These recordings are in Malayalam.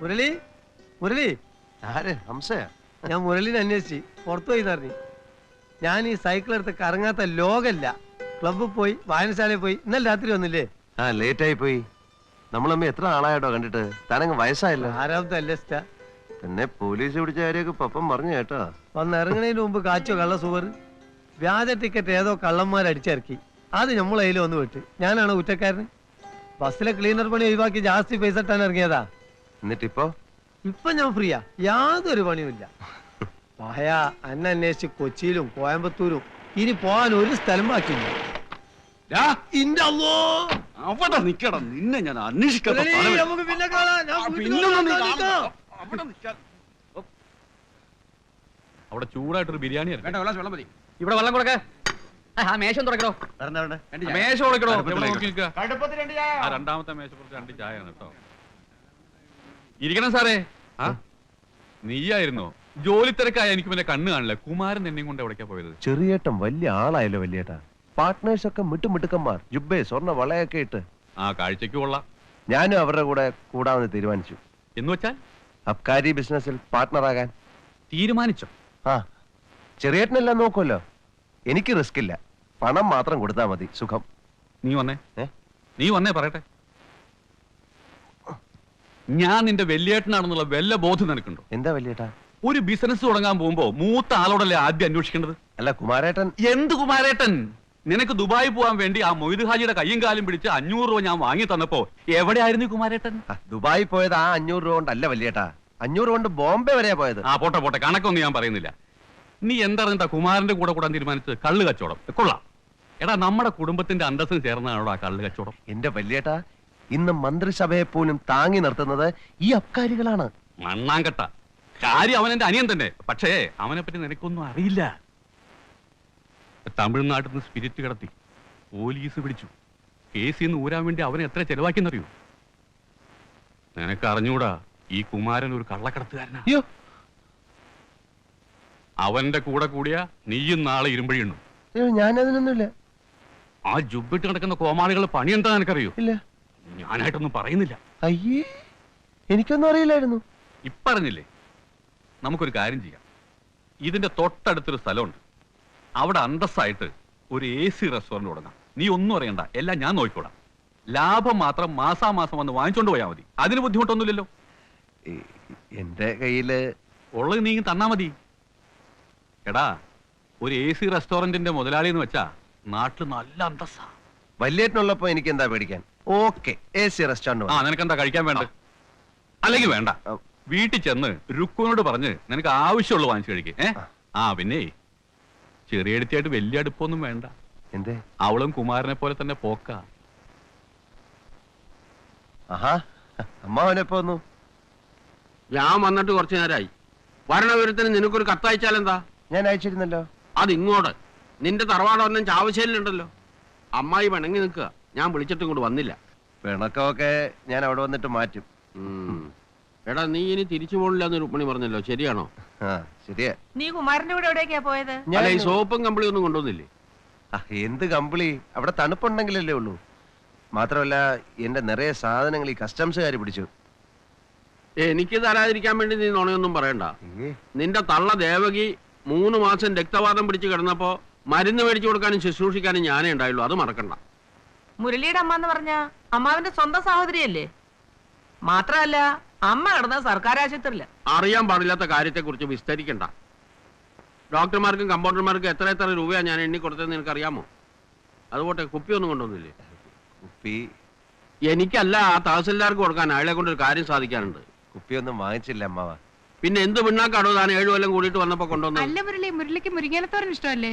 മുരളി മുരളി. ആര്? ഹംസയാ? ഞാൻ മുരളിനെ അന്വേഷിച്ച് പുറത്തു പോയി നിറഞ്ഞു ഞാൻ ഈ സൈക്കിൾ എടുത്ത് കറങ്ങാത്ത ലോകല്ല. ക്ലബ്ബിൽ പോയി വായനശാലയിൽ പോയി ഇന്നലെ രാത്രി വന്നില്ലേ? ആ ലേറ്റ് ആയി പോയി. നമ്മളമ്മ എത്ര ആളായിട്ടോ കണ്ടിട്ട്? താനങ്ങ് വയസ്സായല്ലോ. ആരാമത്തെ അല്ലസ്റ്റ? പിന്നെ പോലീസ് പിടിച്ച കാര്യമൊക്കെ പപ്പം പറഞ്ഞു കേട്ടോ. വന്നിറങ്ങണതിന് മുമ്പ് കാച്ചോ കള്ള സുവർ? വ്യാജ ടിക്കറ്റ് ഏതോ കള്ളന്മാരടിച്ചിറക്കി അത് നമ്മളതിൽ വന്ന് വിട്ട്. ഞാനാണ് കുറ്റക്കാരൻ ബസ്സിലെ ക്ലീനർ പണി ഒഴിവാക്കി ജാസ്തി പൈസ ഇട്ടാൻ ഇറങ്ങിയതാ. എന്നിട്ടിപ്പോ ഇപ്പൊ ഞാൻ ഫ്രീയാ യാതൊരു പണിയുമില്ല മഹയ അന്ന അന്വേഷിച്ച് കൊച്ചിയിലും കോയമ്പത്തൂരും ഇനി പോകാൻ ഒരു സ്ഥലം ബാക്കിയില്ല ഡാ, ഇന്റെ അല്ലോ അവിടെ നിക്കടാ നിന്നെ ഞാൻ അന്വേഷിക്കാത്ത മുരളി, സ്ഥലമില്ല. നമുക്ക് പിന്നെ കാണാം. ഞാൻ ആ, വീട്ടിൽ പിന്നൊന്നും നീ വന്ന് കാണണ്ട. നിൽക്കാം. അവിടെ ചൂടായിട്ടൊരു ബിരിയാണി ഇറങ്ങി. വേണ്ട ഗ്ലാസ് വെള്ളം മതി ഇവിടെ വെള്ളം കൊടുക്ക ആ മേശം തുറക്കണോ രണ്ട് ചായ. മേശ കൊടുക്കണോ എവിടെ കടുപ്പത്തിലേക്ക്. നോക്കി നിൽക്കുക കടുപ്പത്തിൽ രണ്ട് ചായ. ആ രണ്ടാമത്തെ മേശ കുറച്ച് രണ്ട് ചായയാണ് കേട്ടോ ഇരിക്കണം സാറേ. ആ? നീയായിരുന്നോ? ജോലി തിരക്കായ എനിക്ക് പിന്നെ കണ്ണ് കാണില്ല. കുമാരൻ എന്നെയും കൊണ്ട് എവിടേക്കാ പോയത്? ചെറിയേട്ടൻ വലിയ ആളായല്ലോ വലിയേട്ടാ. പാർട്ട്നേഴ്സ് ഒക്കെ മിട്ടുമിട്ടുക്കന്മാർ ജുബേ സ്വർണ വളയൊക്കെ ഇട്ട്. ആ കാഴ്ചക്ക് കൊള്ളാം. ഞാനും അവരുടെ കൂടെ കൂടാമെന്ന് തീരുമാനിച്ചു. എന്ന് വെച്ചാൽ? അബ്കാരി ബിസിനസ്സിൽ പാർട്ട്ണറാകാൻ തീരുമാനിച്ചോ? ആ. ചെറിയേട്ടനെല്ലാം നോക്കുമല്ലോ. എനിക്ക് റിസ്ക് ഇല്ല പണം മാത്രം കൊടുത്താൽ മതി. സുഖം. നീ വന്നേ. ഏ? നീ വന്നേ പറയട്ടെ. ഞാൻ നിന്റെ വെല്ലേട്ടനാണെന്നുള്ള വല്ല ബോധം നിനക്കുണ്ടോ? എന്താ വലിയേട്ടാ ഒരു ബിസിനസ് തുടങ്ങാൻ പോകുമ്പോ മൂത്ത ആളോടല്ലേ ആദ്യം അന്വേഷിക്കേണ്ടത്? അല്ല കുമാരേട്ടൻ. എന്ത് കുമാരേട്ടൻ? നിനക്ക് ദുബായി പോകാൻ വേണ്ടി ആ മൊയ്ത് ഹാജിയുടെ കയ്യും കാലും പിടിച്ച് അഞ്ഞൂറ് രൂപ ഞാൻ വാങ്ങി തന്നപ്പോ എവിടെയായിരുന്നു ഈ കുമാരേട്ടൻ? ആ, ദുബായി പോയത് ആ അഞ്ഞൂറ് രൂപ കൊണ്ടല്ല വലിയേട്ടാ അഞ്ഞൂറ് കൊണ്ട് ബോംബെ വരെയാ പോയത്. ആ പോട്ടെ പോട്ടെ. കണക്കൊന്നും ഞാൻ പറയുന്നില്ല. നീ എന്തറിഞ്ഞിട്ടാ കുമാരന്റെ കൂടെ കൂടാൻ തീരുമാനിച്ചത്? കള്ള് കച്ചവടം. കൊള്ളാം. എടാ നമ്മുടെ കുടുംബത്തിന്റെ അന്തസ്സിന് ചേർന്നതാണോ ആ കള്ള് കച്ചവടം? എന്റെ വലിയേട്ടാ ഇന്ന് മന്ത്രിസഭയെ പോലും താങ്ങി നിർത്തുന്നത് ഈ അബ്കാരികളാണ്. മണ്ണാങ്കട്ട. കാര്യം അവൻ എന്റെ അനിയൻ തന്നെ. പക്ഷേ അവനെ പറ്റി നിനക്കൊന്നും അറിയില്ല. തമിഴ്നാട്ടിൽ നിന്ന് സ്പിരിറ്റ് കടത്തി. പോലീസ് പിടിച്ചു. കേസിൽ നിന്ന് ഊരാൻ വേണ്ടി അവനെ എത്ര ചെലവാക്കിയെന്നറിയോ? നിനക്ക് അറിഞ്ഞൂടാ ഈ കുമാരൻ ഒരു കള്ളക്കടത്തുകാരനാ. അയ്യോ. അവന്റെ കൂടെ കൂടിയ നീയും നാളെ ഇരുമ്പഴിയുണ്ടു ഞാനതിനൊന്നുമില്ല. ആ ജുബിട്ട് കിടക്കുന്ന കോമാളികളുടെ പണി എന്താ നിനക്കറിയോ? ഇല്ല. ഞാനായിട്ടൊന്നും പറയുന്നില്ല. അയ്യേ എനിക്കൊന്നും അറിയില്ലായിരുന്നു. ഇപ്പറഞ്ഞില്ലേ? നമുക്കൊരു കാര്യം ചെയ്യാം. ഇതിന്റെ തൊട്ടടുത്തൊരു സ്ഥലമുണ്ട്. അവിടെ അന്തസ്സായിട്ട് ഒരു എ സി റെസ്റ്റോറന്റ് തുടങ്ങാം. നീ ഒന്നും അറിയണ്ട. എല്ലാം ഞാൻ നോക്കിക്കോടാം ലാഭം മാത്രം മാസാമാസം വന്ന് വാങ്ങിച്ചോണ്ട് പോയാൽ മതി. അതിന് ബുദ്ധിമുട്ടൊന്നുമില്ലല്ലോ. എന്റെ കയ്യിൽ ഉള്ളത് നീ തന്നാ മതി. എടാ ഒരു എ സി റെസ്റ്റോറന്റിന്റെ മുതലാളി എന്ന് വെച്ചാ നാട്ടിൽ നല്ല അന്തസ്സാ. വലിയേട്ടനുള്ളപ്പോ എനിക്ക് എന്താ പേടിക്കാൻ? ഓക്കെ. എ സി റെസ്റ്റോറന്റ് ആ നിനക്കെന്താ കഴിക്കാൻ വേണ്ട അല്ലെങ്കിൽ വേണ്ട. വീട്ടിൽ ചെന്ന് രുക്കുവിനോട് പറഞ്ഞ് നിനക്ക് ആവശ്യമുള്ള വാങ്ങിച്ചു കഴിക്കേ ഏ? ആ. പിന്നെ ചെറിയ അടുത്തായിട്ട് വലിയ അടുപ്പൊന്നും വേണ്ട. എന്തേ? അവളും കുമാരനെ പോലെ തന്നെ പോക്ക. ആഹാ ഞാൻ വന്നിട്ട് കുറച്ചു നേരമായി വരണവിവരത്തിന് നിനക്കൊരു കത്തയച്ചാലെന്താ ഞാൻ അയച്ചിരുന്നല്ലോ. അത് ഇങ്ങോട്ട് നിന്റെ തറവാടൊന്നും ചാവശ്ശേരിലുണ്ടല്ലോ അമ്മായി പിണങ്ങി നിൽക്കുക. ഞാൻ വിളിച്ചിട്ടും ഇങ്ങോട്ട് വന്നില്ല. പിണക്കമൊക്കെ ഞാൻ അവിടെ വന്നിട്ട് മാറ്റും. ഉം. എടാ നീ ഇനി തിരിച്ചു പോണില്ല എന്ന് രുക്മിണി പറഞ്ഞല്ലോ. ശരിയാണോ? ആ ശരിയാ. നീ കുമാരന്റെ കൂടെ എവിടേക്കാ പോയത്? ഞാൻ അല്ല ഈ സോപ്പും കമ്പിളി ഒന്നും കൊണ്ടുവന്നില്ലേ? ആ, എന്ത് കമ്പിളി? അവിടെ തണുപ്പുണ്ടെങ്കിലല്ലേ ഉള്ളൂ. മാത്രമല്ല എന്റെ നിറയെ സാധനങ്ങൾ ഈ കസ്റ്റംസുകാർ പിടിച്ചു. എനിക്ക് തരാതിരിക്കാൻ വേണ്ടി നീ നുണയൊന്നും പറയണ്ട. നിന്റെ തള്ള ദേവകി മൂന്ന് മാസം രക്തവാദം പിടിച്ച് കിടന്നപ്പോ മരുന്ന് മേടിച്ചു കൊടുക്കാനും ശുശ്രൂഷിക്കാനും ഞാനേ ഉണ്ടായുള്ളൂ. അത് മറക്കണ്ട. മുരളിയുടെ അമ്മ എന്ന് പറഞ്ഞ അമ്മാവിന്റെ സ്വന്തം സഹോദരിയല്ലേ? മാത്രമല്ല അമ്മ കിടന്ന സർക്കാർ ആശുപത്രിയില്ല അറിയാൻ പാടില്ലാത്ത കാര്യത്തെ കുറിച്ച് വിസ്തരിക്കണ്ട. ഡോക്ടർമാർക്കും കമ്പൗണ്ടർമാർക്കും എത്ര എത്ര രൂപയാ ഞാൻ എണ്ണി കൊടുത്തതെന്ന് നിനക്കറിയാമോ? അതുപോട്ടെ കുപ്പി ഒന്നും കൊണ്ടുവന്നില്ലേ? കുപ്പി? എനിക്കല്ല ആ തഹസിൽദാർക്ക് കൊടുക്കാൻ അയാളെ കൊണ്ട് ഒരു കാര്യം സാധിക്കാനുണ്ട്. കുപ്പിയൊന്നും വാങ്ങിച്ചില്ല അമ്മാവ. പിന്നെ എന്ത് പിണ്ണാക്കാണോ താൻ ഏഴു കൊല്ലം കൂടിയിട്ട് വന്നപ്പോ കൊണ്ടുവന്നു അല്ല മുരളി മുരളിക്ക് മുരിങ്ങാലത്തോരൻ ഇഷ്ടമല്ലേ?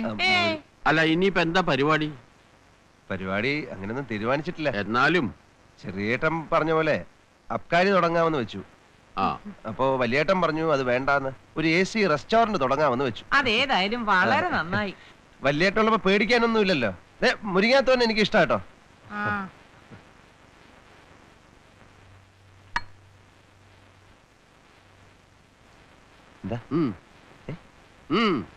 അല്ല ഇനിയിപ്പോ എന്താ പരിപാടി? പരിപാടി അങ്ങനെയൊന്നും തീരുമാനിച്ചിട്ടില്ല. എന്നാലും. ചെറിയേട്ടൻ പറഞ്ഞ പോലെ അബ്കാരി തുടങ്ങാമെന്ന് വെച്ചു. ആ. അപ്പോ വലിയേട്ടൻ പറഞ്ഞു അത് വേണ്ടാന്ന്. ഒരു എ സി റെസ്റ്റോറന്റ് തുടങ്ങാമെന്ന് വെച്ചു. അതേതായാലും വളരെ നന്നായി. വലിയേട്ടുള്ളപ്പോ പേടിക്കാനൊന്നും ഇല്ലല്ലോ ദേ, മുരിങ്ങാത്തോൻ എനിക്ക് ഇഷ്ടാട്ടോ. ആ. എന്താ ഉം. ഏ? ഉം.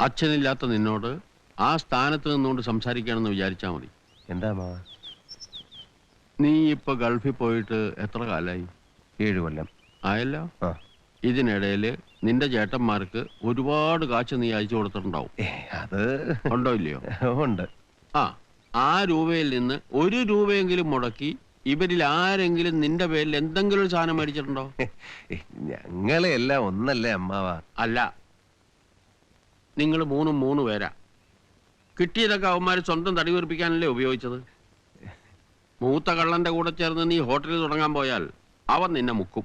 അച്ഛനില്ലാത്ത നിന്നോട് ആ സ്ഥാനത്ത് നിന്നുകൊണ്ട് സംസാരിക്കണമെന്ന് വിചാരിച്ചാൽ മതി. എന്താ മാ? നീ ഇപ്പൊ ഗൾഫിൽ പോയിട്ട് എത്ര കാലായി? ഏഴു കൊല്ലം. ആയല്ലോ? ആ. ഇതിനിടയിൽ നിന്റെ ചേട്ടന്മാർക്ക് ഒരുപാട് കാശ് നീ അയച്ചു കൊടുത്തിട്ടുണ്ടാവും. ഏ, അത് ഉണ്ടോ ഇല്ലയോ? ഉണ്ട്. ആ ആ രൂപയിൽ നിന്ന് ഒരു രൂപയെങ്കിലും മുടക്കി ഇവരിൽ ആരെങ്കിലും നിന്റെ പേരിൽ എന്തെങ്കിലും ഒരു സാധനം മേടിച്ചിട്ടുണ്ടോ? ഞങ്ങളെ എല്ലാം ഒന്നല്ലേ അമ്മാവാ? അല്ല നിങ്ങൾ മൂന്നും മൂന്ന് പേരാ. കിട്ടിയതൊക്കെ അവന്മാർ സ്വന്തം തടി കുറിപ്പിക്കാനല്ലേ ഉപയോഗിച്ചത്? മൂത്ത കള്ളന്റെ കൂടെ ചേർന്ന് നീ ഹോട്ടലിൽ തുടങ്ങാൻ പോയാൽ അവൻ നിന്നെ മുക്കും.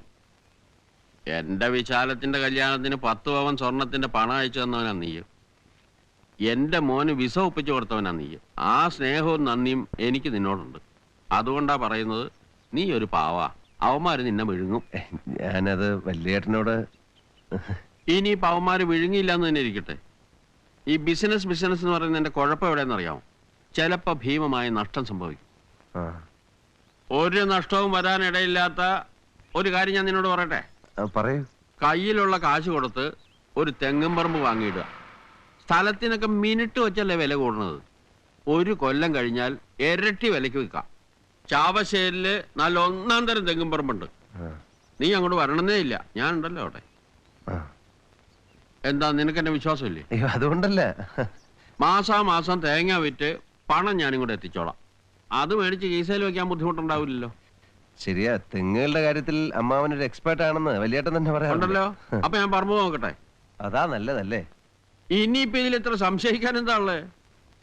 എന്റെ വിശാലത്തിന്റെ കല്യാണത്തിന് പത്ത് പവൻ സ്വർണത്തിന്റെ പണം അയച്ചു തന്നവനാ നീ. എന്റെ മോന് വിസ ഒപ്പിച്ചു കൊടുത്തവനാ നീ. ആ സ്നേഹവും നന്ദിയും എനിക്ക് നിന്നോടുണ്ട്. അതുകൊണ്ടാ പറയുന്നത് നീ ഒരു പാവാ. അവന്മാര് നിന്നെ വിഴുങ്ങും. ഞാനത് വല്യേട്ടനോട് ഇനി പാവന്മാര് വിഴുങ്ങിയില്ല എന്ന് തന്നെ ഇരിക്കട്ടെ. ഈ ബിസിനസ് ബിസിനസ് എന്ന് പറയുന്ന എന്റെ കുഴപ്പം എവിടെയെന്ന് അറിയാമോ? ചിലപ്പോ ഭീമമായ നഷ്ടം സംഭവിക്കും. ആ. ഒരു നഷ്ടവും വരാനിടയില്ലാത്ത ഒരു കാര്യം ഞാൻ നിന്നോട് പറയട്ടെ? ആ, പറയൂ. കയ്യിലുള്ള കാശ് കൊടുത്ത് ഒരു തെങ്ങും പറമ്പ് വാങ്ങിയിടുക. സ്ഥലത്തിനൊക്കെ മിനിറ്റ് വെച്ചല്ലേ വില കൂടുന്നത്. ഒരു കൊല്ലം കഴിഞ്ഞാൽ ഇരട്ടി വിലയ്ക്ക് വിൽക്കാം. ചാവശ്ശേരിൽ നല്ല ഒന്നാം തരം തെങ്ങും പറമ്പുണ്ട്. ആ, നീ അങ്ങോട്ട് വരണമെന്നേ ഇല്ല. ഞാൻ ഉണ്ടല്ലോ അവിടെ. എന്താ നിനക്ക് എന്നെ വിശ്വാസമില്ലേ? അയ്യോ അതുകൊണ്ടല്ല. മാസാമാസം തേങ്ങ വിറ്റ് പണം ഞാനും കൂടെ എത്തിച്ചോളാം. അത് മേടിച്ച് കീസയിൽ വെക്കാൻ ബുദ്ധിമുട്ടുണ്ടാവില്ലല്ലോ. ശരിയാ തെങ്ങുകളുടെ കാര്യത്തിൽ അമ്മാവൻ ഒരു എക്സ്പേർട്ട് ആണെന്ന് വലിയേട്ടൻ തന്നെ പറയാറുണ്ട്. ഉണ്ടല്ലോ? അപ്പൊ ഞാൻ പറമ്പ് നോക്കട്ടെ. അതാ നല്ലതല്ലേ? ഇനിയിപ്പോ ഇതിൽ ഇത്ര സംശയിക്കാൻ എന്താ ഉള്ളേ?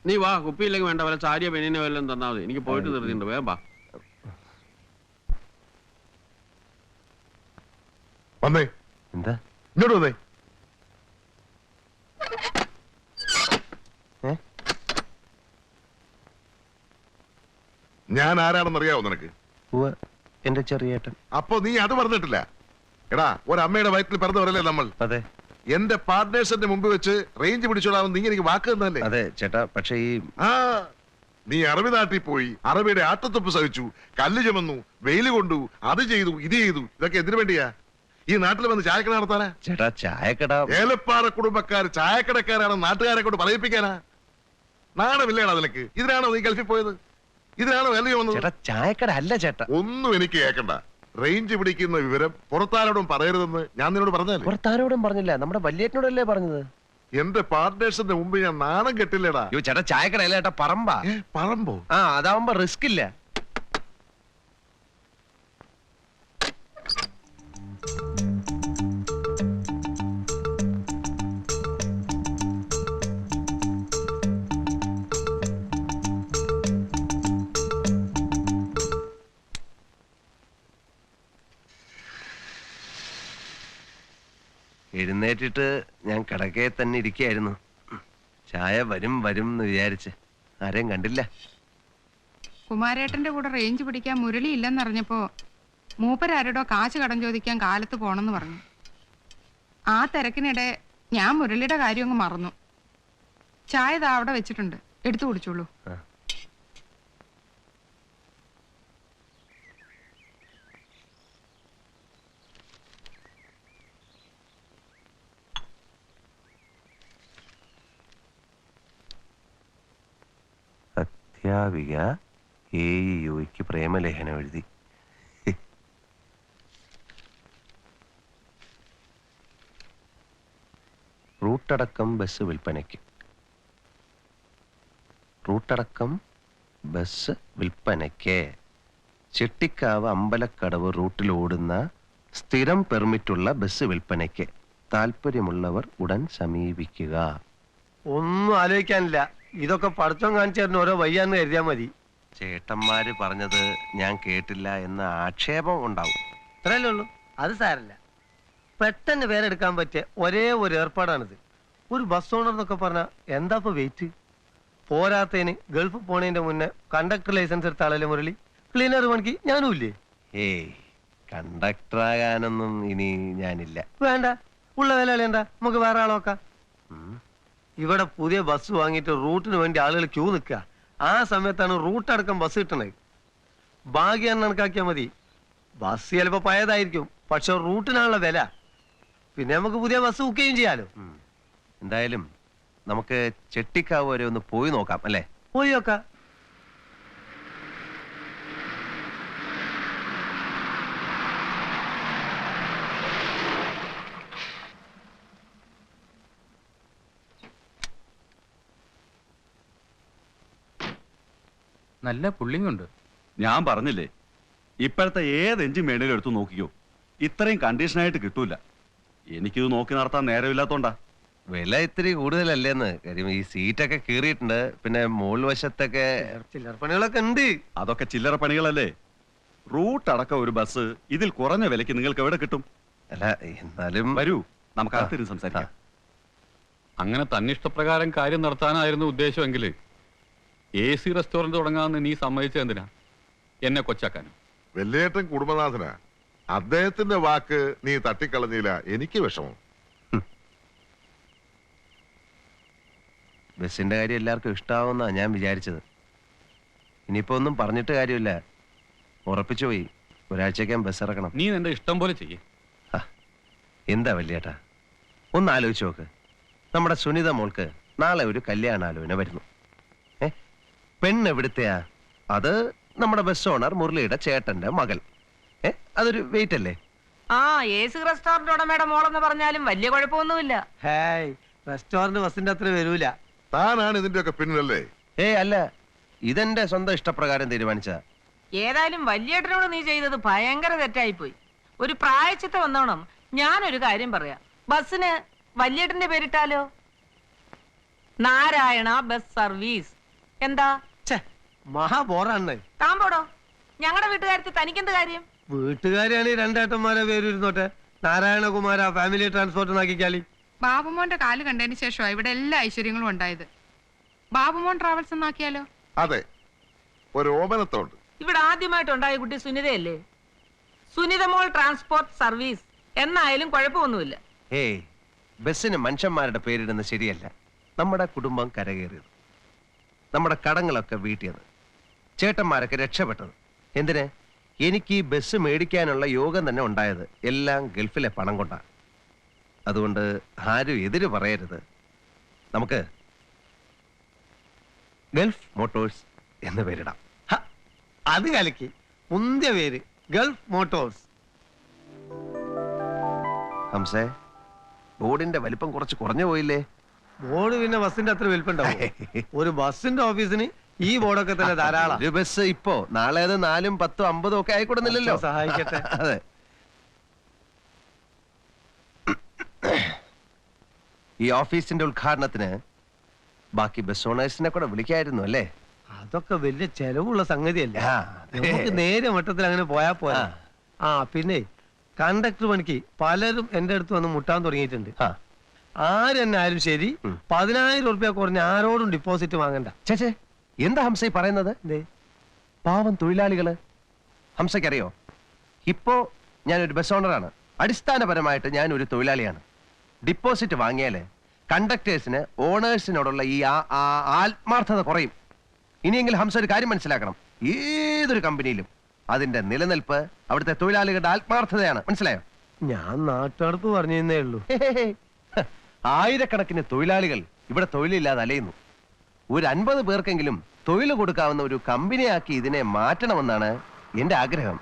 നീ വാ കുപ്പിയില്ലെങ്കിൽ വേണ്ട വല്ല സാരിയ പെണ്ണിനെ വല്ലതും തന്നാ മതി. എനിക്ക് പോയിട്ട് നിർത്തിയിട്ടുണ്ട് വേഗം വാ. വന്നേ. എന്താ? ഇങ്ങോട്ട് വന്നേ. ഞാൻ ആരാണെന്ന് അറിയാവോ നിനക്ക് എന്റെ ചെറിയേട്ടൻ. അപ്പൊ നീ അത് പറഞ്ഞിട്ടില്ല. എടാ ഒരമ്മയുടെ വയറ്റിൽ പിറന്നവരല്ലേ നമ്മൾ? അതെ. എന്റെ പാർട്ട്നേഴ്സിന്റെ മുമ്പ് വെച്ച് റേഞ്ച് പിടിച്ചോളാമെന്ന് നീ എനിക്ക് വാക്ക് തന്നല്ലേ അതെ ചേട്ടാ പക്ഷേ ഈ ആ നീ അറബി നാട്ടിൽ പോയി അറബിയുടെ ആട്ടത്തൊപ്പ് സഹിച്ചു കല്ല് ചുമന്നു വെയിൽ കൊണ്ടു അത് ചെയ്തു ഇത് ചെയ്തു ഇതൊക്കെ എന്തിനു വേണ്ടിയാ? ഈ നാട്ടിൽ വന്ന് ചായക്കട നടത്താനാ? ചേട്ടാ ചായക്കട ഏലപ്പാറ കുടുംബക്കാർ ചായക്കടക്കാരാണ് നാട്ടുകാരെ കൊണ്ട് പറയിപ്പിക്കാനാ? നാണമില്ലേടാ നിനക്ക്? ഇതിനാണോ നീ ഗൾഫിൽ പോയത്? ഇതിനാണോ വില വന്നത്? ചേട്ടാ ചായക്കട അല്ല ചേട്ടാ. ഒന്നും എനിക്ക് കേൾക്കണ്ട. റേഞ്ച് പിടിക്കുന്ന വിവരം പുറത്താരോടും പറയരുതെന്ന് ഞാൻ നിന്നോട് പറഞ്ഞല്ലേ പുറത്താരോടും പറഞ്ഞില്ല. നമ്മുടെ വല്യേട്ടനോടല്ലേ പറഞ്ഞത്? എന്റെ പാർട്ട്നേഴ്സിന്റെ മുമ്പ് ഞാൻ നാണം കെട്ടില്ലേടാ. അയ്യോ ചേട്ടാ ചായക്കട അല്ല ചേട്ടാ പറമ്പാ. ഏ പറമ്പോ? ആ അതാവുമ്പോ റിസ്ക് ഇല്ല എഴുന്നേറ്റിട്ട് ഞാൻ കടക്കേ തന്നെ ഇരിക്കുകയായിരുന്നു ചായ വരും വരും എന്ന് വിചാരിച്ച്. ആരെയും കണ്ടില്ല. കുമാരേട്ടന്റെ കൂടെ റേഞ്ച് പിടിക്കാൻ മുരളി ഇല്ലെന്നറിഞ്ഞപ്പോ മൂപ്പരാരോടോ കാശ് കടം ചോദിക്കാൻ കാലത്ത് പോണെന്ന് പറഞ്ഞു. ആ തിരക്കിനിടെ ഞാൻ മുരളിയുടെ കാര്യം അങ്ങ് മറന്നു. ചായ ദാ അവിടെ വെച്ചിട്ടുണ്ട്. എടുത്തു കുടിച്ചോളൂ. അധ്യാപിക എ പ്രേമലേഖനം എഴുതി. റൂട്ടടക്കം ബസ് വിൽപ്പനയ്ക്ക്. റൂട്ടടക്കം ബസ് വിൽപ്പനയ്ക്ക്. ചെട്ടിക്കാവ് അമ്പലക്കടവ് റൂട്ടിൽ ഓടുന്ന സ്ഥിരം പെർമിറ്റുള്ള ബസ് വിൽപ്പനയ്ക്ക്. താല്പര്യമുള്ളവർ ഉടൻ സമീപിക്കുക. ഒന്നും ആലോചിക്കാനില്ല. ഇതൊക്കെ പഠിത്തം കാണിച്ചു ഓരോ വയ്യാന്ന് കരുതിയാ മതി. ചേട്ടന്മാര് പറഞ്ഞത് ഞാൻ കേട്ടില്ല എന്ന ആക്ഷേപം ഉണ്ടാവും. ഇത്രയല്ലേ ഉള്ളൂ? അത് സാരല്ല. പെട്ടെന്ന് പേരെടുക്കാൻ പറ്റിയ ഒരേ ഒരു ഏർപ്പാടാണിത്. ഒരു ബസ് ഓണർ എന്നൊക്കെ പറഞ്ഞാൽ എന്താ ഇപ്പൊ വെയിറ്റ് പോരാത്തതിന് ഗൾഫ് പോണതിന്റെ മുന്നേ കണ്ടക്ടർ ലൈസൻസ് എടുത്ത ആളല്ലേ മുരളി? ക്ലീനർ പണിക്ക് ഞാനും ഇല്ലേ? ഏയ് കണ്ടക്ടറാകാനൊന്നും ഇനി ഞാനില്ല. വേണ്ട. ഉള്ള വില എന്താ? നമുക്ക് വേറെ ആളോക്കാം. ഇവിടെ പുതിയ ബസ് വാങ്ങിയിട്ട് റൂട്ടിന് വേണ്ടി ആളുകൾ ക്യൂ നിൽക്കുക. ആ സമയത്താണ് റൂട്ട് അടക്കം ബസ് കിട്ടണത്. ഭാഗ്യ കണക്കാക്കിയാൽ മതി. ബസ് ചിലപ്പോ പഴയതായിരിക്കും പക്ഷെ റൂട്ടിനാണുള്ള വില. പിന്നെ നമുക്ക് പുതിയ ബസ് ബുക്ക് ചെയ്യും ചെയ്യാലോ. എന്തായാലും നമുക്ക് ചെട്ടിക്കാവ് വരെ ഒന്ന് പോയി നോക്കാം അല്ലേ? പോയി നോക്കാം. നല്ല പുള്ളിങ് ഉണ്ട്. ഞാൻ പറഞ്ഞില്ലേ ഇപ്പോഴത്തെ ഏത് എഞ്ചിൻ വേണേലും എടുത്തു നോക്കിക്കോ ഇത്രയും കണ്ടീഷനായിട്ട് കിട്ടൂല. എനിക്കിത് നോക്കി നടത്താൻ നേരമില്ലാത്തോണ്ടാ. വില ഇത്തിരി കൂടുതലല്ലേന്ന്. കാര്യം ഈ സീറ്റൊക്കെ കീറിയിട്ടുണ്ട് പിന്നെ മോൾ വശത്തൊക്കെ ചില്ലറ പണികളൊക്കെ ഉണ്ട്. അതൊക്കെ ചില്ലറ പണികളല്ലേ? റൂട്ട് അടക്കം ഒരു ബസ് ഇതിൽ കുറഞ്ഞ വിലക്ക് നിങ്ങൾക്ക് എവിടെ കിട്ടും? അല്ല എന്നാലും വരൂ നമുക്ക് അകത്തിരുന്ന് സംസാരിക്കാം. അങ്ങനെ തന്നിഷ്ടപ്രകാരം കാര്യം നടത്താനായിരുന്നു ഉദ്ദേശമെങ്കിൽ എ സി റെസ്റ്റോറന്റ് തുടങ്ങാമെന്ന് നീ സമ്മതിച്ച എന്തിനാ? എന്നെ കൊച്ചാക്കാനും? വെല്ലേട്ടൻ കുടുംബനാഥനാ. അദ്ദേഹത്തിന്റെ വാക്ക് നീ തട്ടിക്കളഞ്ഞില്ല. എനിക്ക് വിഷമം. ബസ്സിന്റെ കാര്യം എല്ലാവർക്കും ഇഷ്ടാവുന്നാ ഞാൻ വിചാരിച്ചത്. ഇനിയിപ്പോ ഒന്നും പറഞ്ഞിട്ട് കാര്യമില്ല. ഉറപ്പിച്ചു പോയി. ഒരാഴ്ചക്കാൻ ബസ് ഇറക്കണം. നീ നിന്റെ ഇഷ്ടം പോലെ ചെയ്യേ. ഹ, എന്താ വല്യേട്ടാ ഒന്ന് ആലോചിച്ച് നോക്ക്. നമ്മുടെ സുനിത മോൾക്ക് നാളെ ഒരു കല്യാണാലോചന വരുന്നു. പെണ്ണ് എവിടുത്തെയാ അത് നമ്മുടെ ബസ് ഓണർ മുരളിയുടെ ചേട്ടന്റെ മകൾ. ഏ അതൊരു വെയിറ്റ് അല്ലേ? ആ ഏസ് സി റെസ്റ്റോറന്റ് ഉടമയുടെ മോളെന്ന് പറഞ്ഞാലും വലിയ കുഴപ്പമൊന്നുമില്ല. ഹേയ് റെസ്റ്റോറന്റ് ബസിന്റെ അത്ര വരൂല. താനാണ് ഇതിന്റെയൊക്കെ പിന്നിലല്ലേ? ഏ അല്ല ഇതെന്റെ സ്വന്തം ഇഷ്ടപ്രകാരം തീരുമാനിച്ച ഏതായാലും വല്യേട്ടനോട് നീ ചെയ്തത് ഭയങ്കര തെറ്റായിപ്പോയി. ഒരു പ്രായച്ചിത്ത വന്നോണം ഞാനൊരു കാര്യം പറയാം. ബസ്സിന് വല്യേട്ടന്റെ പേരിട്ടാലോ? Narayana bus service. എന്താ? ഛേ മഹാ ബോറാണ്. താൻ പോടോ. ഞങ്ങളുടെ വീട്ടുകാരത്ത് തനിക്കെന്ത് കാര്യം? വീട്ടുകാരാണ് ഈ രണ്ടേട്ടന്മാരെ പേര് ഇരുന്നോട്ടെ നാരായണകുമാര ഫാമിലി ട്രാൻസ്പോർട്ട് ആക്കിക്കാലി ബാബുമോന്റെ കാൽ കണ്ടതിന് ശേഷമാണ് ഇവിടെ എല്ലാ ഐശ്വര്യങ്ങളും ഉണ്ടായത്. ബാബുമോൻ ട്രാവൽസ് എന്നാക്കിയാലോ അതെ. ഒരു ഓമനത്തോണ്ട്. ഇവിടെ ആദ്യമായിട്ടുണ്ടായ കുട്ടി സുനിതയല്ലേ? സുനിതമോൾ ട്രാൻസ്പോർട്ട് സർവീസ് എന്നായാലും കുഴപ്പമൊന്നുമില്ല. ഏയ് ബസ്സിന് മനുഷ്യന്മാരുടെ പേരിടുന്നത് ശരിയല്ല. നമ്മുടെ കുടുംബം കരകയറിയത്. നമ്മുടെ കടങ്ങളൊക്കെ വീട്ടിയത്. ചേട്ടന്മാരൊക്കെ രക്ഷപ്പെട്ടത് എന്തിന്? എനിക്ക് ഈ ബസ് മേടിക്കാനുള്ള യോഗം തന്നെ ഉണ്ടായത് എല്ലാം ഗൾഫിലെ പണം കൊണ്ടാണ് അതുകൊണ്ട് ആരും എതിര് പറയരുത്. നമുക്ക് ഗൾഫ് മോട്ടോഴ്സ് എന്ന് പേരിടാം. അത് കലക്കി. മുന്തിയ പേര് ഗൾഫ് മോട്ടോഴ്സ്. ഹംസേ ബോർഡിന്റെ വലിപ്പം കുറച്ച് കുറഞ്ഞു പോയില്ലേ? ബോർഡ് പിന്നെ ബസിന്റെ അത്ര വലിപ്പുണ്ടാവും ഒരു ബസിന്റെ ഓഫീസിന് ഈ ബോർഡൊക്കെ തന്നെ ധാരാളം. ഒരു ബസ് ഇപ്പോ നാളെ അത് നാലും പത്തും അമ്പതും ഒക്കെ ആയിക്കൊടുന്നില്ലല്ലോ. സഹായിക്കട്ടെ. അതെ. ഈ ഓഫീസിന്റെ ഉദ്ഘാടനത്തിന് ബാക്കി ബസ് ഓണേഴ്സിനെ കൂടെ വിളിക്കായിരുന്നു അല്ലേ? അതൊക്കെ വലിയ ചെലവുള്ള സംഗതിയല്ല. ആ, അതെ. നമുക്ക് നേരെ മട്ടത്തിൽ അങ്ങനെ പോയാ പോരാ. ആ. പിന്നെ കണ്ടക്ടർ പണിക്ക് പലരും എന്റെ അടുത്ത് വന്ന് മുട്ടാൻ തുടങ്ങിയിട്ടുണ്ട്. ആ. ആരും ശരി ഉം. പതിനായിരം ഉറുപ്പ്യ കുറഞ്ഞ ആരോടും ഡിപ്പോസിറ്റ് വാങ്ങണ്ട. ചേച്ചേ എന്താ ഹംസ ഈ പറയുന്നത് പാവം തൊഴിലാളികൾ. ഹംസയ്ക്കറിയോ? ഇപ്പോ ഞാനൊരു ബസ് ഓണറാണ് അടിസ്ഥാനപരമായിട്ട് ഞാൻ ഒരു തൊഴിലാളിയാണ്. ഡിപ്പോസിറ്റ് വാങ്ങിയാൽ കണ്ടക്ടേഴ്സിന് ഓണേഴ്സിനോടുള്ള ഈ ആത്മാർത്ഥത കുറയും. ഇനിയെങ്കിലും ഹംസ ഒരു കാര്യം മനസ്സിലാക്കണം. ഏതൊരു കമ്പനിയിലും അതിന്റെ നിലനിൽപ്പ് അവിടുത്തെ തൊഴിലാളികളുടെ ആത്മാർത്ഥതയാണ്. മനസ്സിലായോ? ഞാൻ നാട്ടടുത്ത് പറഞ്ഞേ ഉള്ളൂ. ആയിരക്കണക്കിന് തൊഴിലാളികൾ ഇവിടെ തൊഴിലില്ലാതെ അലയുന്നു. ഒരു അൻപത് പേർക്കെങ്കിലും തൊഴിൽ കൊടുക്കാവുന്ന ഒരു കമ്പനിയാക്കി ഇതിനെ മാറ്റണമെന്നാണ് എന്റെ ആഗ്രഹം.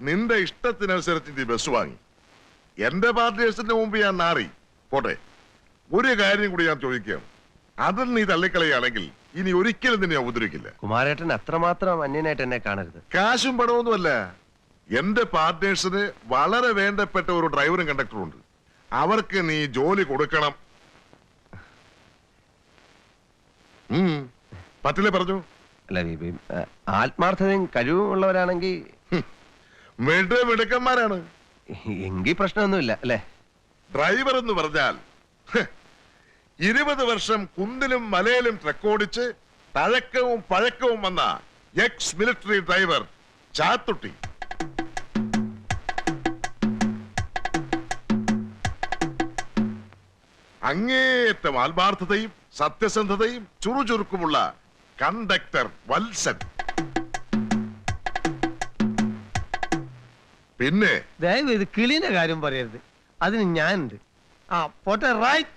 നിന്റെ ഇഷ്ടത്തിനനുസരിച്ച് നീ ബസ് വാങ്ങി. എന്റെ പാർട്ടിയേഴ്സിന്റെ മുമ്പ് ഞാൻ നാറി. പോട്ടെ. ഒരു കാര്യം കൂടി ഞാൻ ചോദിക്കാം. അതിൽ നീ തള്ളിക്കളയുകയാണെങ്കിൽ ഇനി ഒരിക്കലും നിന്നെ ഉപദ്രവിക്കില്ല കുമാരേട്ടൻ അത്രമാത്രം അന്യനായിട്ട് എന്നെ കാണരുത്. കാശും പണമൊന്നുമല്ല എന്റെ പാർട്ട്നേഴ്സിന് വളരെ വേണ്ടപ്പെട്ട ഒരു ഡ്രൈവറും കണ്ടക്ടറും ഉണ്ട്. അവർക്ക് നീ ജോലി കൊടുക്കണം. ഉം. പറ്റില്ലേ പറഞ്ഞു? അല്ല ആ, ആത്മാർത്ഥതയും കഴിവും ഉള്ളവരാണെങ്കിൽ മിട മിടുക്കന്മാരാണ്. എങ്കിൽ പ്രശ്നമൊന്നുമില്ല അല്ലേ? ഡ്രൈവർ എന്ന് പറഞ്ഞാൽ ഹ്, ഇരുപത് വർഷം കുന്നിലും മലയിലും ട്രക്കോടിച്ച് തഴക്കവും പഴക്കവും വന്ന എക്സ് മിലിറ്ററി ഡ്രൈവർ ചാത്തുട്ടി. അങ്ങേയറ്റം ആത്മാർത്ഥതയും സത്യസന്ധതയും ചുറുചുറുക്കുമുള്ള കണ്ടക്ടർ വത്സൻ. പിന്നെ ദയവ് ഇത് കിളിന്റെ കാര്യം പറയരുത്. അതിന് ഞാനുണ്ട്. ആ പോട്ടെ റൈറ്റ്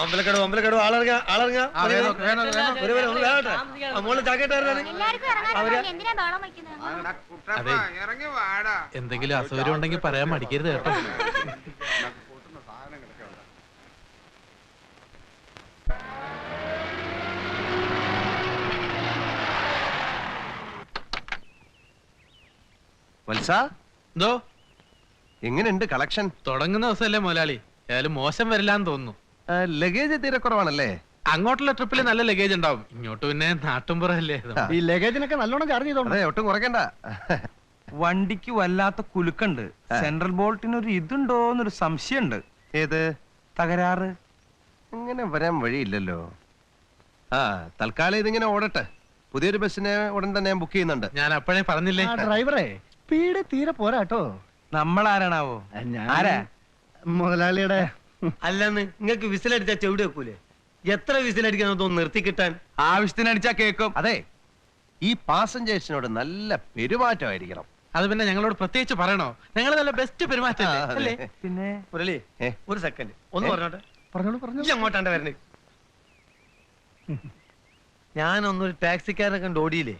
അമ്പലക്കടവ് അമ്പലക്കടവ്. ആളിറങ്ങ ആളിറങ്ങ മോൾ ചാക്കേട്ടായിരുന്നു എന്തെങ്കിലും അസൗകര്യം ഉണ്ടെങ്കിൽ പറയാൻ മടിക്കരുത് കേട്ടോ. വത്സ? എന്തോ? എങ്ങനെയുണ്ട് കളക്ഷൻ? തുടങ്ങുന്ന ദിവസമല്ലേ മുതലാളി. ഏതായാലും മോശം വരില്ലാന്ന് തോന്നുന്നു. ലഗേജ് തീരെ കുറവാണല്ലേ? അങ്ങോട്ടുള്ള ട്രിപ്പിൽ നല്ല ലഗേജ് ഉണ്ടാവും. ഇങ്ങോട്ട് പിന്നെ നാട്ടുംപുറല്ലേ ഈ ലഗേജിനൊക്കെ നല്ലോണം ചാർജ് ചെയ്തോണ്ട്. അതെ ഒട്ടും കുറയ്ക്കണ്ട. വണ്ടിക്ക് വല്ലാത്ത കുലുക്കുണ്ട്. സെൻട്രൽ ബോൾട്ടിന് ഒരു ഇതുണ്ടോന്നൊരു സംശയമുണ്ട്. ഏത്? തകരാറ്. ഇങ്ങനെ വരാൻ വഴിയില്ലല്ലോ. ആ തൽക്കാലം ഇതിങ്ങനെ ഓടട്ടെ. പുതിയൊരു ബസ്സിനെ ഉടൻ തന്നെ ബുക്ക് ചെയ്യുന്നുണ്ട്. ഞാൻ അപ്പോഴേ പറഞ്ഞില്ലേ? ഡ്രൈവറെ പീടെ തീരെ പോരാട്ടോ. നമ്മൾ ആരാണാവോ ആരാ? മുതലാളിയുടെ അല്ലെന്ന് നിങ്ങക്ക് വിസിലടിച്ചാ ചെവിടി വെക്കൂലേ? എത്ര വിസിലടിക്കാൻ തോന്നുന്നു നിർത്തി കിട്ടാൻ ആവശ്യത്തിന് അടിച്ചാ കേക്കും. അതെ ഈ പാസഞ്ചേഴ്സിനോട് നല്ല പെരുമാറ്റമായിരിക്കണം. അത് പിന്നെ ഞങ്ങളോട് പ്രത്യേകിച്ച് പറയണോ? ഞങ്ങൾ നല്ല ബെസ്റ്റ് പെരുമാറ്റം അല്ലേ? പിന്നെ? മുരളി ഒരു സെക്കൻഡ് ഒന്ന് പറഞ്ഞോട്ടെ? പറഞ്ഞോളൂ പറഞ്ഞു അങ്ങോട്ടാണ്ട് വരണേ ഞാനൊന്നൊരു ടാക്സിക്കാരനെ കണ്ട് ഓടിയില്ലേ?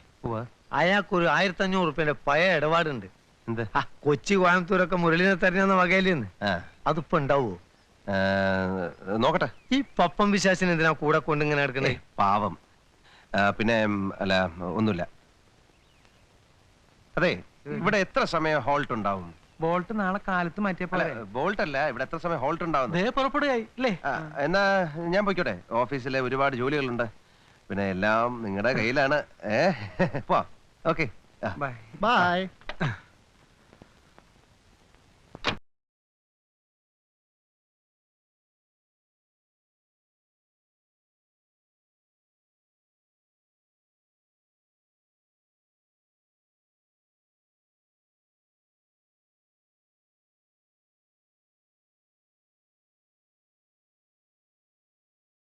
അയാൾക്കൊരു ആയിരത്തി അഞ്ഞൂറ് റുപ്യന്റെ പഴയ ഇടപാടുണ്ട്. എന്ത്? ആ, കൊച്ചി കോയമ്പത്തൂരൊക്കെ മുരളീനെ തരുന്ന വകയിലെന്ന്. ആ, അതിപ്പോ ഉണ്ടാവോ? നോക്കട്ടെ. ഈ പപ്പം വിശ്വാസിന് എന്തിനാ കൂടെ കൊണ്ട് ഇങ്ങനെ എടുക്കണേ പാവം. ആ, പിന്നെ ഉം, അല്ല ഒന്നുമില്ല. അതെ ഇവിടെ എത്ര സമയം ഹോൾട്ട് ഉണ്ടാവും? ബോൾട്ട് നാളെ കാലത്ത് മാറ്റിയപ്പോ അല്ല ബോൾട്ട് അല്ല ഇവിടെ എത്ര സമയം ഹോൾട്ട് ഉണ്ടാവും ദേ പുറപ്പെടുകയായി അല്ലേ എന്നാ ഞാൻ പോയിക്കോട്ടെ. ഓഫീസിലെ ഒരുപാട് ജോലികളുണ്ട്. പിന്നെ എല്ലാം നിങ്ങളുടെ കയ്യിലാണ്. ഏ പോ. Okay bye. ബൈ.